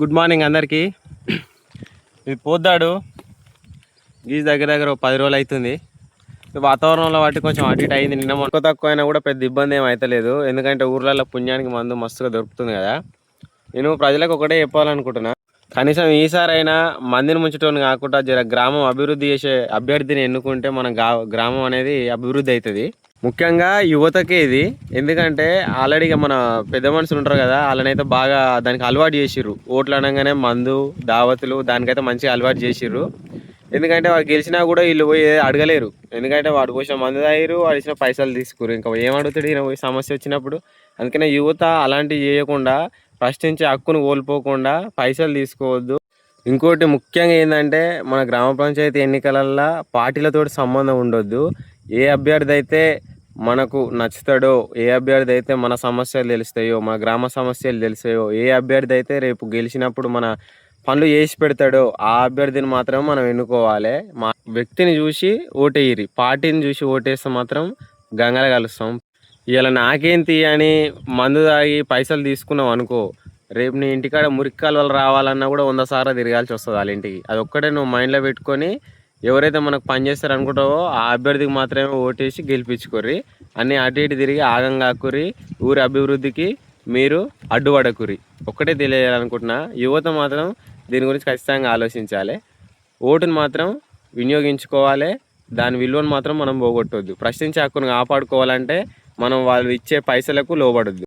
Good morning అందరికీ. ఇది పోద్దాడు. Guise దగ్గర దగ్గర ఒక పది రోజులు అవుతుంది. ఈ వాతావరణంలో వాటి కొంచెం అటు ఇటు అయింది. నిన్న మొక్క తక్కువ అయినా కూడా పెద్ద ఇబ్బంది ఏమైతలేదు అవుతలేదు ఎందుకంటే ఊర్లలో పుణ్యానికి మందు మస్తుగా దొరుకుతుంది కదా. నేను ప్రజలకు ఒకటే చెప్పాలనుకుంటున్నా. కనీసం ఈసారైనా మందిని ముంచటం కాకుండా జర గ్రామం అభివృద్ధి చేసే అభ్యర్థిని ఎన్నుకుంటే మన గ్రామం అనేది అభివృద్ధి అవుతుంది. ముఖ్యంగా యువతకే ఇది. ఎందుకంటే ఆల్రెడీ మన పెద్ద మనుషులు ఉంటారు కదా వాళ్ళనైతే బాగా దానికి అలవాటు చేసిర్రు. ఓట్లు అనగానే మందు దావతులు దానికైతే మంచిగా అలవాటు చేసిర్రు. ఎందుకంటే వాడు గెలిచినా కూడా వీళ్ళు పోయి అడగలేరు. ఎందుకంటే వాడు పోసిన మందు తాగిరు వాడు ఇచ్చిన పైసలు తీసుకురు ఇంకా ఏం అడుగుతాడు ఈయన పోయి సమస్య వచ్చినప్పుడు? అందుకనే యువత అలాంటివి చేయకుండా ప్రశ్నించే హక్కును కోల్పోకుండా పైసలు తీసుకోవద్దు. ఇంకోటి ముఖ్యంగా ఏంటంటే మన గ్రామ పంచాయతీ ఎన్నికలల్లో పార్టీలతో సంబంధం ఉండొద్దు. ఏ అభ్యర్థి అయితే మనకు నచ్చుతాడో ఏ అభ్యర్థి అయితే మన సమస్యలు తెలుస్తాయో మన గ్రామ సమస్యలు తెలుస్తాయో ఏ అభ్యర్థి అయితే రేపు గెలిచినప్పుడు మన పనులు చేసి పెడతాడో ఆ అభ్యర్థిని మాత్రం మనం ఎన్నుకోవాలి. మా వ్యక్తిని చూసి ఓటేయరి పార్టీని చూసి ఓటేస్తే మాత్రం గంగల కలుస్తాం. ఇలా నాకేంటి అని మందు తాగి పైసలు తీసుకున్నాం అనుకో రేపు నీ ఇంటికాడ మురికి కాలువలు రావాలన్నా కూడా వంద సార్లు తిరగాల్సి వస్తుంది వాళ్ళ ఇంటికి. అది ఒక్కటే నువ్వు మైండ్లో పెట్టుకొని ఎవరైతే మనకు పనిచేస్తారు అనుకుంటావో ఆ అభ్యర్థికి మాత్రమే ఓటేసి గెలిపించుకోర్రి. అన్ని అటు ఇటు తిరిగి ఆగం కాకుర్రి. ఊరి అభివృద్ధికి మీరు అడ్డుపడకుర్రి. ఒక్కటే తెలియాలనుకుంటున్నా యువత మాత్రం దీని గురించి ఖచ్చితంగా ఆలోచించాలి. ఓటుని మాత్రం వినియోగించుకోవాలి. దాని విలువను మాత్రం మనం పోగొట్టొద్దు. ప్రశ్నించే హక్కును కాపాడుకోవాలంటే మనం వాళ్ళు ఇచ్చే పైసలకు లోబడొద్దు.